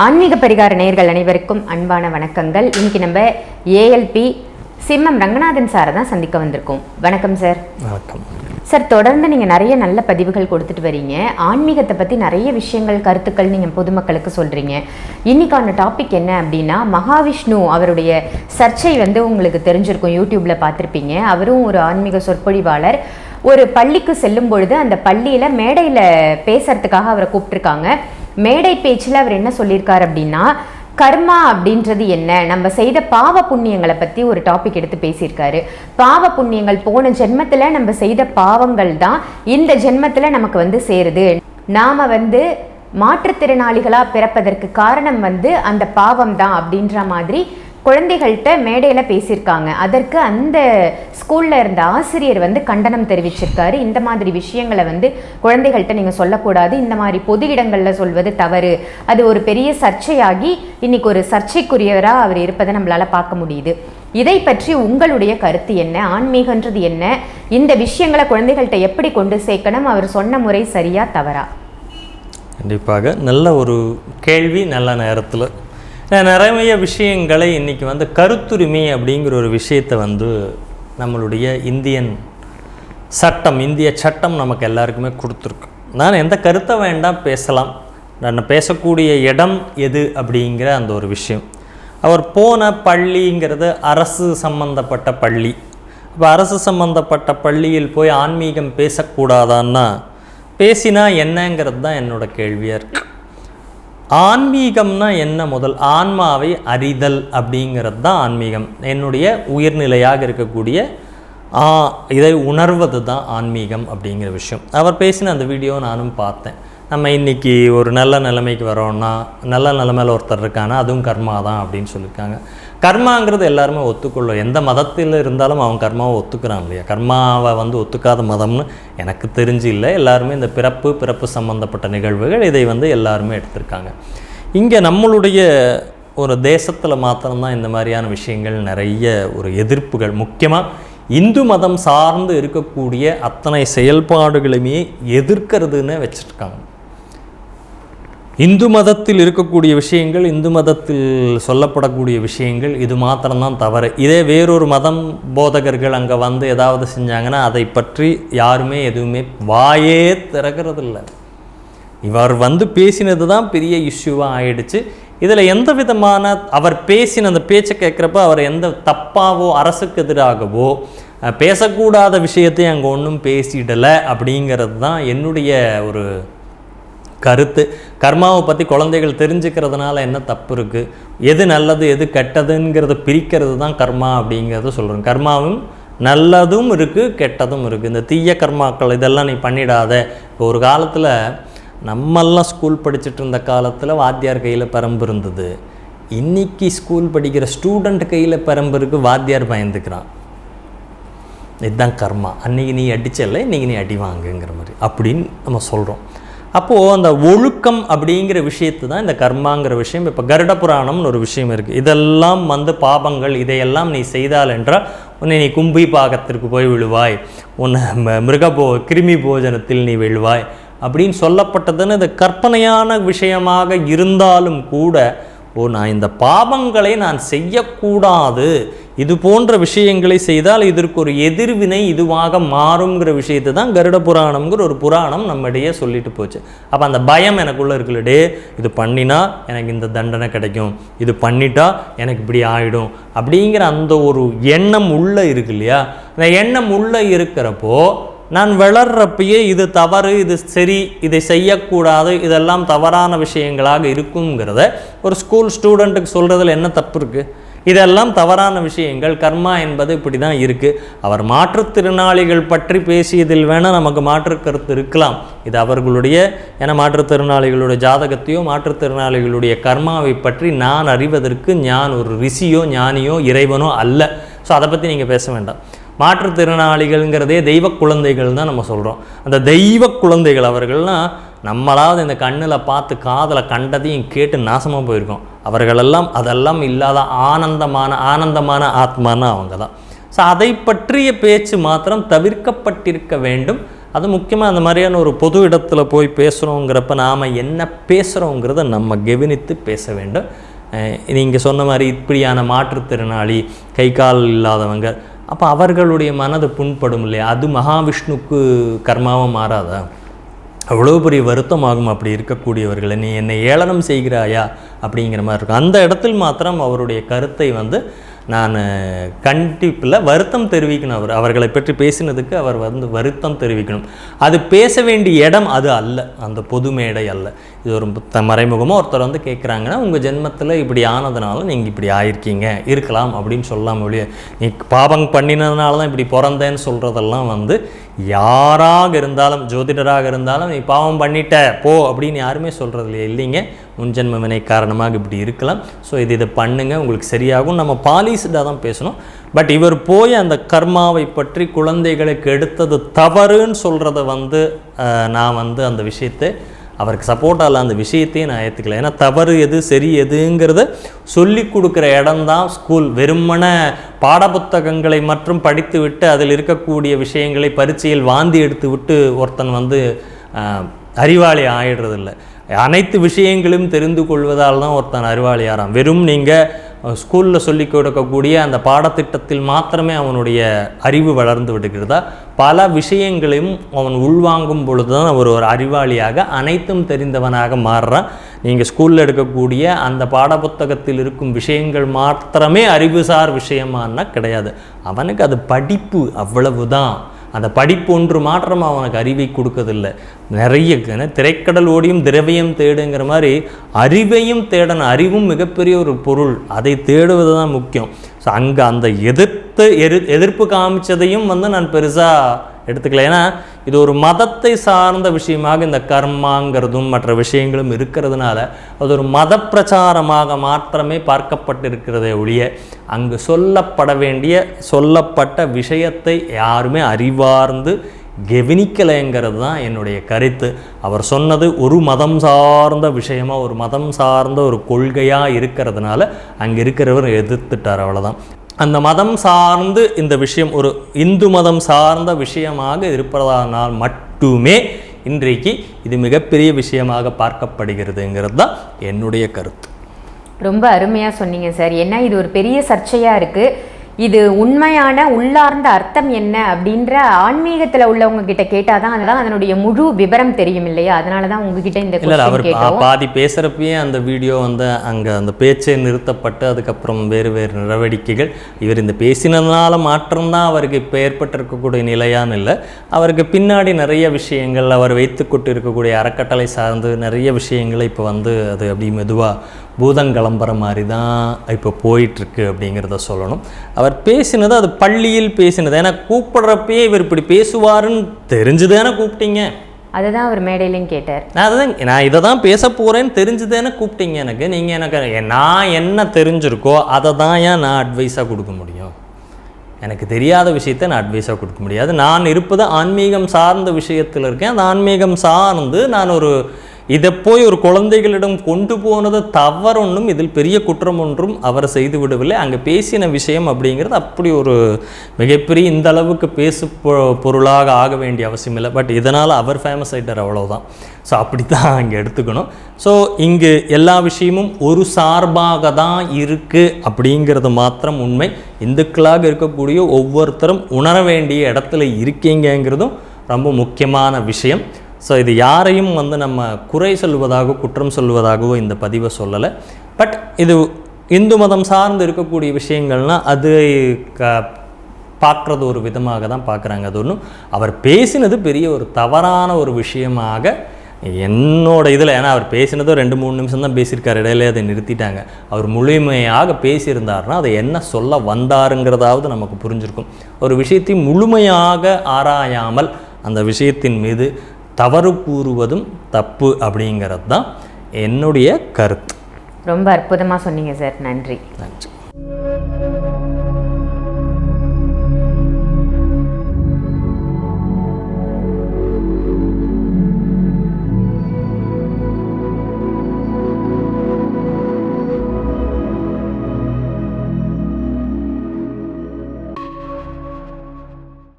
ஆன்மீக பரிகார நேயர்கள் அனைவருக்கும் அன்பான வணக்கங்கள். இன்னைக்கு நம்ம ஏஎல்பி சிம்மம் ரங்கநாதன் சாரை தான் சந்திக்க வந்திருக்கோம். வணக்கம் சார். வணக்கம். சார் தொடர்ந்து நீங்கள் நிறைய நல்ல பதிவுகள் கொடுத்துட்டு வரீங்க. ஆன்மீகத்தை பற்றி நிறைய விஷயங்கள் கருத்துக்கள் நீங்கள் பொதுமக்களுக்கு சொல்கிறீங்க இன்னைக்கான டாபிக் என்ன அப்படின்னா மகாவிஷ்ணு அவருடைய சர்ச்சை வந்து உங்களுக்கு தெரிஞ்சிருக்கும் யூடியூப்பில் பார்த்துருப்பீங்க. அவரும் ஒரு ஆன்மீக சொற்பொழிவாளர். ஒரு பள்ளிக்கு செல்லும் பொழுது அந்த பள்ளியில் மேடையில் பேசுறதுக்காக அவரை கூப்பிட்டுருக்காங்க. மேடை பேச்சில் அவர் என்ன சொல்லியிருக்கார் அப்படின்னா கர்மா அப்படின்றது என்ன? நம்ம செய்த பாவ புண்ணியங்களை பற்றி ஒரு டாபிக் எடுத்து பேசியிருக்காரு. பாவ புண்ணியங்கள் போன ஜென்மத்தில் நம்ம செய்த பாவங்கள் தான் இந்த ஜென்மத்தில் நமக்கு வந்து சேருது. நாம் வந்து மாற்றுத்திறனாளிகளாக பிறப்பதற்கு காரணம் வந்து அந்த பாவம் தான் அப்படின்ற மாதிரி குழந்தைகள்கிட்ட மேடையில் பேசியிருக்காங்க. அதற்கு அந்த ஸ்கூலில் இருந்த ஆசிரியர் வந்து கண்டனம் தெரிவிச்சிருக்காரு. இந்த மாதிரி விஷயங்களை வந்து குழந்தைகள்கிட்ட நீங்கள் சொல்லக்கூடாது. இந்த மாதிரி பொது இடங்களில் சொல்வது தவறு. அது ஒரு பெரிய சர்ச்சையாகி இன்னைக்கு ஒரு சர்ச்சைக்குரியவராக அவர் இருப்பதை நம்மளால் பார்க்க முடியுது. இதை பற்றி உங்களுடைய கருத்து என்ன? ஆன்மீகன்றது என்ன? இந்த விஷயங்களை குழந்தைகள்கிட்ட எப்படி கொண்டு சேர்க்கணும்? அவர் சொன்ன முறை சரியா தவறா? கண்டிப்பாக. நல்ல ஒரு கேள்வி நல்ல நேரத்தில் நிறைய விஷயங்களை இன்றைக்கி வந்து கருத்துரிமை அப்படிங்கிற ஒரு விஷயத்தை வந்து நம்மளுடைய இந்தியன் சட்டம் இந்திய சட்டம் நமக்கு எல்லாருக்குமே கொடுத்துருக்கு. நான் எந்த கருத்தை வேண்டாம் பேசலாம். நான் பேசக்கூடிய இடம் எது அப்படிங்கிற அந்த ஒரு விஷயம். அவர் போன பள்ளிங்கிறது அரசு சம்பந்தப்பட்ட பள்ளி. இப்போ அரசு சம்பந்தப்பட்ட பள்ளியில் போய் ஆன்மீகம் பேசக்கூடாதான்னா பேசினா என்னங்கிறது தான் என்னோட கேள்வியாக இருக்குது ஆன்மீகம்னா என்ன முதல்? ஆன்மாவை அறிதல் அப்படிங்கிறது தான் ஆன்மீகம். என்னுடைய உயிர்நிலையாக இருக்கக்கூடிய ஆ இதை உணர்வது தான் ஆன்மீகம் அப்படிங்கிற விஷயம். அவர் பேசின அந்த வீடியோ நானும் பார்த்தேன். நம்ம இன்னைக்கு ஒரு நல்ல நிலைமைக்கு வரோன்னா நல்ல நிலைமையில் ஒருத்தர் இருக்கானா அதுவும் கர்மா தான் அப்படின்னு சொல்லியிருக்காங்க கர்மாங்கிறது எல்லாருமே ஒத்துக்கொள்ளும். எந்த மதத்தில் இருந்தாலும் அவன் கர்மாவை ஒத்துக்கிறான் இல்லையா? கர்மாவை வந்து ஒத்துக்காத மதம்னு எனக்கு தெரிஞ்சு இல்லை. எல்லாருமே இந்த பிறப்பு பிறப்பு சம்பந்தப்பட்ட நிகழ்வுகள் இதை வந்து எல்லாருமே எடுத்திருக்காங்க. இங்கே நம்மளுடைய ஒரு தேசத்தில் மாத்திரம்தான் இந்த மாதிரியான விஷயங்கள் நிறைய ஒரு எதிர்ப்புகள். முக்கியமாக இந்து மதம் சார்ந்து இருக்கக்கூடிய அத்தனை செயல்பாடுகளையுமே எதிர்க்கிறதுன்னு வச்சுருக்காங்க. இந்து மதத்தில் இருக்கக்கூடிய விஷயங்கள் இந்து மதத்தில் சொல்லப்படக்கூடிய விஷயங்கள் இது மாத்திரம்தான் தவறு. இதே வேறொரு மதம் போதகர்கள் அங்கே வந்து ஏதாவது செஞ்சாங்கன்னா அதை பற்றி யாருமே எதுவுமே வாயே திறக்கிறதில்ல. இவர் வந்து பேசினது தான் பெரிய இஷ்யூவாக ஆயிடுச்சு. இதில் எந்த விதமான அவர் பேசின அந்த பேச்சை கேட்குறப்ப அவர் எந்த தப்பாவோ அரசுக்கு எதிராகவோ பேசக்கூடாத விஷயத்தை அங்கே ஒன்றும் பேசிடலை அப்படிங்கிறது தான் என்னுடைய ஒரு கருத்து. கர்மாவை பற்றி குழந்தைகள் தெரிஞ்சுக்கிறதுனால என்ன தப்பு இருக்குது எது நல்லது எது கெட்டதுங்கிறத பிரிக்கிறது தான் கர்மா அப்படிங்கிறத சொல்கிறேன் கர்மாவும் நல்லதும் இருக்குது கெட்டதும் இருக்குது இந்த தீய கர்மாக்கள் இதெல்லாம் நீ பண்ணிடாத. இப்போ ஒரு காலத்தில் நம்மெல்லாம் ஸ்கூல் படிச்சுட்டு இருந்த காலத்தில் வாத்தியார் கையில் பரம்பு இருந்தது. இன்னைக்கு ஸ்கூல் படிக்கிற ஸ்டூடெண்ட் கையில் பரம்பு இருக்குது வாத்தியார் பயந்துக்கிறான். இதுதான் கர்மா. அன்றைக்கி நீ அடிச்சல இன்னைக்கு நீ அடி வாங்குங்கிற மாதிரி அப்படின்னு நம்ம சொல்கிறோம் அப்போது அந்த ஒழுக்கம் அப்படிங்கிற விஷயத்து தான் இந்த கர்மாங்கிற விஷயம். இப்போ கருட புராணம்னு ஒரு விஷயம் இருக்குது இதெல்லாம் வந்து பாபங்கள் இதையெல்லாம் நீ செய்தால் என்றால் உன்னை நீ கும்பி பாகத்திற்கு போய் விழுவாய். உன்னை ம- மிருகபோ கிருமி போஜனத்தில் நீ விழுவாய் அப்படின்னு சொல்லப்பட்டதுன்னு இது கற்பனையான விஷயமாக இருந்தாலும் கூட ஓ நான் இந்த பாபங்களை நான் செய்யக்கூடாது. இது போன்ற விஷயங்களை செய்தால் இதற்கு ஒரு எதிர்வினை இதுவாக மாறுங்கிற விஷயத்தை தான் கருட புராணம்ங்கிற ஒரு புராணம் நம்மிடையே சொல்லிட்டு போச்சு. அப்போ அந்த பயம் எனக்குள்ளே இருக்கலடே இது பண்ணினா எனக்கு இந்த தண்டனை கிடைக்கும். இது பண்ணிட்டா எனக்கு இப்படி ஆகிடும் அப்படிங்கிற அந்த ஒரு எண்ணம் உள்ளே இருக்கு இல்லையா? அந்த எண்ணம் உள்ளே இருக்கிறப்போ நான் வளர்றப்பயே இது தவறு இது சரி இதை செய்யக்கூடாது இதெல்லாம் தவறான விஷயங்களாக இருக்குங்கிறத ஒரு ஸ்கூல் ஸ்டூடெண்ட்டுக்கு சொல்கிறதுல என்ன தப்பு இருக்குது இதெல்லாம் தவறான விஷயங்கள் கர்மா என்பது இப்படி தான் இருக்குது அவர் மாற்றுத்திறனாளிகள் பற்றி பேசியதில் வேணால் நமக்கு மாற்று கருத்து இருக்கலாம். இது அவர்களுடைய ஏன்னா மாற்றுத்திறனாளிகளுடைய ஜாதகத்தையோ மாற்றுத்திறனாளிகளுடைய கர்மாவை பற்றி நான் அறிவதற்கு ஞான் ஒரு ரிஷியோ ஞானியோ இறைவனோ அல்ல. ஸோ அதை பற்றி நீங்கள் பேச வேண்டாம். மாற்றுத்திறனாளிகள்ங்கிறதே தெய்வ குழந்தைகள் தான் நம்ம சொல்கிறோம் அந்த தெய்வ குழந்தைகள் அவர்கள்லாம் நம்மளாவது இந்த கண்ணில் பார்த்து காதில் கண்டதையும் கேட்டு நாசமாக போயிருக்கோம். அவர்களெல்லாம் அதெல்லாம் இல்லாத ஆனந்தமான ஆனந்தமான ஆத்மான்னு அவங்க தான். ஸோ அதை பற்றிய பேச்சு மாத்திரம் தவிர்க்கப்பட்டிருக்க வேண்டும். அது முக்கியமாக அந்த மாதிரியான ஒரு பொது இடத்துல போய் பேசுகிறோங்கிறப்ப நாம் என்ன பேசுகிறோங்கிறத நம்ம கவனித்து பேச வேண்டும். நீங்கள் சொன்ன மாதிரி இப்படியான மாற்றுத்திறனாளி கை கால் இல்லாதவங்க அப்போ அவர்களுடைய மனது புண்படும் இல்லையா? அது மகாவிஷ்ணுக்கு கர்மாவை மாறாதா? அவ்வளோ பெரிய வருத்தம் ஆகும் அப்படி இருக்கக்கூடியவர்களை. நீ என்னை ஏளனம் செய்கிறாயா? அப்படிங்கிற மாதிரி இருக்கும். அந்த இடத்தில் மாத்திரம் அவருடைய கருத்தை வந்து நான் கண்டிப்பில் வருத்தம் தெரிவிக்கணும் அவர். அவர்களை பற்றி பேசினதுக்கு அவர் வந்து வருத்தம் தெரிவிக்கணும். அது பேச வேண்டிய இடம் அது அல்ல. அந்த பொது மேடை அல்ல. இது ஒரு த- மறைமுகமா ஒருத்தர் வந்து கேட்குறாங்கன்னா உங்கள் ஜென்மத்தில் இப்படி ஆனதுனால நீங்கள் இப்படி ஆயிருக்கீங்க இருக்கலாம் அப்படின்னு சொல்லலாம் ஒழிய நீ பாவம் பண்ணினதுனால தான் இப்படி பிறந்தேன்னு சொல்கிறதெல்லாம் வந்து யாராக இருந்தாலும் ஜோதிடராக இருந்தாலும் நீ பாவம் பண்ணிட்ட போ அப்படின்னு யாருமே சொல்கிறது இல்லையா இல்லைங்க முன்ஜென்ம வினை காரணமாக இப்படி இருக்கலாம். ஸோ இது இதை பண்ணுங்கள் உங்களுக்கு சரியாகும் நம்ம பாலிசிடாக தான் பேசணும். பட் இவர் போய் அந்த கர்மாவை பற்றி குழந்தைகளுக்கு எடுத்தது தவறுன்னு சொல்கிறத வந்து நான் வந்து அந்த விஷயத்தை அவருக்கு சப்போர்ட்டாக இல்லை அந்த விஷயத்தையும் நான் ஏற்றுக்கல ஏன்னா தவறு எது சரி எதுங்கிறத சொல்லி கொடுக்குற இடம்தான் ஸ்கூல் வெறுமன பாடப்புத்தகங்களை மற்றும் படித்து விட்டு அதில் இருக்கக்கூடிய விஷயங்களை பரீட்சையில் வாந்தி எடுத்து விட்டு ஒருத்தன் வந்து அறிவாளி ஆயிடுறதில்ல. அனைத்து விஷயங்களும் தெரிந்து கொள்வதால் தான் ஒருத்தன் அறிவாளி ஆறான் வெறும் நீங்கள் ஸ்கூலில் சொல்லிக் கொடுக்கக்கூடிய அந்த பாடத்திட்டத்தில் மாத்திரமே அவனுடைய அறிவு வளர்ந்து விடுகிறதா? பல விஷயங்களையும் அவன் உள்வாங்கும் பொழுது தான் அவர் ஒரு அறிவாளியாக அனைத்தும் தெரிந்தவனாக மாறுறான். நீங்கள் ஸ்கூலில் எடுக்கக்கூடிய அந்த பாடப்புத்தகத்தில் இருக்கும் விஷயங்கள் மாத்திரமே அறிவுசார் விஷயமானா கிடையாது. அவனுக்கு அது படிப்பு அவ்வளவுதான். அந்த படிப்பு ஒன்று மாற்றம் அவனுக்கு அறிவை கொடுக்கறதில்ல. நிறைய திரைக்கடல் ஓடியும் திரவியம் தேடுங்கிற மாதிரி அறிவையும் தேடணும். அறிவும் மிகப்பெரிய ஒரு பொருள். அதை தேடுவது தான் முக்கியம். ஸோ அங்கே அந்த எதிர்த்து எதிர்ப்பு காமிச்சதையும் வந்து நான் பெருசாக எடுத்துக்கல. ஏன்னா இது ஒரு மதத்தை சார்ந்த விஷயமாக இந்த கர்மாங்கிறதும் மற்ற விஷயங்களும் இருக்கிறதுனால அது ஒரு மத பிரச்சாரமாக மாத்திரமே பார்க்கப்பட்டிருக்கிறதே ஒழிய அங்கு சொல்லப்பட வேண்டிய சொல்லப்பட்ட விஷயத்தை யாருமே அறிவார்ந்து கவனிக்கலைங்கிறது தான் என்னுடைய கருத்து. அவர் சொன்னது ஒரு மதம் சார்ந்த விஷயமா ஒரு மதம் சார்ந்த ஒரு கொள்கையாக இருக்கிறதுனால அங்கே இருக்கிறவர் எதிர்த்துட்டார் அவ்வளோதான் அந்த மதம் சார்ந்து இந்த விஷயம் ஒரு இந்து மதம் சார்ந்த விஷயமாக இருப்பதனால் மட்டுமே இன்றைக்கு இது மிகப்பெரிய விஷயமாக பார்க்கப்படுகிறதுங்கிறது தான் என்னுடைய கருத்து. ரொம்ப அருமையாக சொன்னீங்க சார். ஏன்னா இது ஒரு பெரிய சர்ச்சையாக இருக்குது இது உண்மையான உள்ளார்ந்த அர்த்தம் என்ன அப்படின்ற ஆன்மீகத்தில் உள்ளவங்க கிட்ட கேட்டால் தான் அதுதான் அதனுடைய முழு விவரம் தெரியும் இல்லையா? அதனால தான் உங்ககிட்ட இந்த அவர் பாதி பேசுகிறப்பயே அந்த வீடியோ வந்து அங்கே அந்த பேச்சே நிறுத்தப்பட்டு அதுக்கப்புறம் வேறு வேறு நடவடிக்கைகள். இவர் இந்த பேசினதுனால மாற்றம்தான் அவருக்கு இப்போ ஏற்பட்டிருக்கக்கூடிய நிலையான்னு இல்லை. அவருக்கு பின்னாடி நிறைய விஷயங்கள் அவர் வைத்து கொண்டு இருக்கக்கூடிய அறக்கட்டளை சார்ந்து நிறைய விஷயங்களை இப்போ வந்து அது அப்படி மெதுவாக பூதங்கிளம்புற மாதிரி தான் இப்போ போயிட்டுருக்கு அப்படிங்கிறத சொல்லணும். அவர் பேசினது அது பள்ளியில் பேசினது. ஏன்னா கூப்பிடுறப்பயே இவர் இப்படி பேசுவாருன்னு தெரிஞ்சு தானே கூப்பிட்டீங்க? அதை தான் அவர் மேடையிலையும் கேட்டார். நான் அதுதான் நான் இதை தான் பேச போகிறேன்னு தெரிஞ்சுதானே கூப்பிட்டீங்க எனக்கு? நீங்கள் எனக்கு நான் என்ன தெரிஞ்சிருக்கோ அதை தான் ஏன் நான் அட்வைஸாக கொடுக்க முடியும்? எனக்கு தெரியாத விஷயத்தை நான் அட்வைஸாக கொடுக்க முடியாது. நான் இருப்பது ஆன்மீகம் சார்ந்த விஷயத்தில் இருக்கேன். அந்த ஆன்மீகம் சார்ந்து நான் ஒரு இதை போய் ஒரு குழந்தைகளிடம் கொண்டு போனது தவறொன்றும் இதில் பெரிய குற்றம் ஒன்றும் அவர் செய்து விடவில்லை. அங்கே பேசின விஷயம் அப்படிங்கிறது அப்படி ஒரு மிகப்பெரிய இந்த அளவுக்கு பேசு பொ- பொருளாக ஆக வேண்டிய அவசியம் இல்லை. பட் இதனால் அவர் ஃபேமஸ் ஆகிட்டார் அவ்வளோதான் ஸோ அப்படி தான் அங்கே எடுத்துக்கணும். ஸோ இங்கு எல்லா விஷயமும் ஒரு சார்பாக தான் இருக்குது அப்படிங்கிறது மாத்திரம் உண்மை. இந்துக்களாக இருக்கக்கூடிய ஒவ்வொருத்தரும் உணர வேண்டிய இடத்துல இருக்கீங்கங்கிறதும் ரொம்ப முக்கியமான விஷயம். ஸோ இது யாரையும் வந்து நம்ம குறை சொல்வதாகவோ குற்றம் சொல்வதாகவோ இந்த பதிவை சொல்லலை. பட் இது இந்து மதம் சார்ந்து இருக்கக்கூடிய விஷயங்கள்னால் அது க பார்க்குறது ஒரு விதமாக தான் பார்க்குறாங்க. அது ஒன்றும் அவர் பேசினது பெரிய ஒரு தவறான ஒரு விஷயமாக என்னோட இதில் ஏன்னா அவர் பேசினதும் ரெண்டு மூணு நிமிஷம் தான் பேசியிருக்கார். இடையிலே அதை நிறுத்திட்டாங்க. அவர் முழுமையாக பேசியிருந்தாருன்னா அதை என்ன சொல்ல வந்தாருங்கிறதாவது நமக்கு புரிஞ்சிருக்கும். ஒரு விஷயத்தை முழுமையாக ஆராயாமல் அந்த விஷயத்தின் மீது தவறு கூறுவதும் தப்பு அப்படிங்கிறது தான் என்னுடைய கருத்து. ரொம்ப அற்புதமாக சொன்னீங்க சார். நன்றி. நன்றி.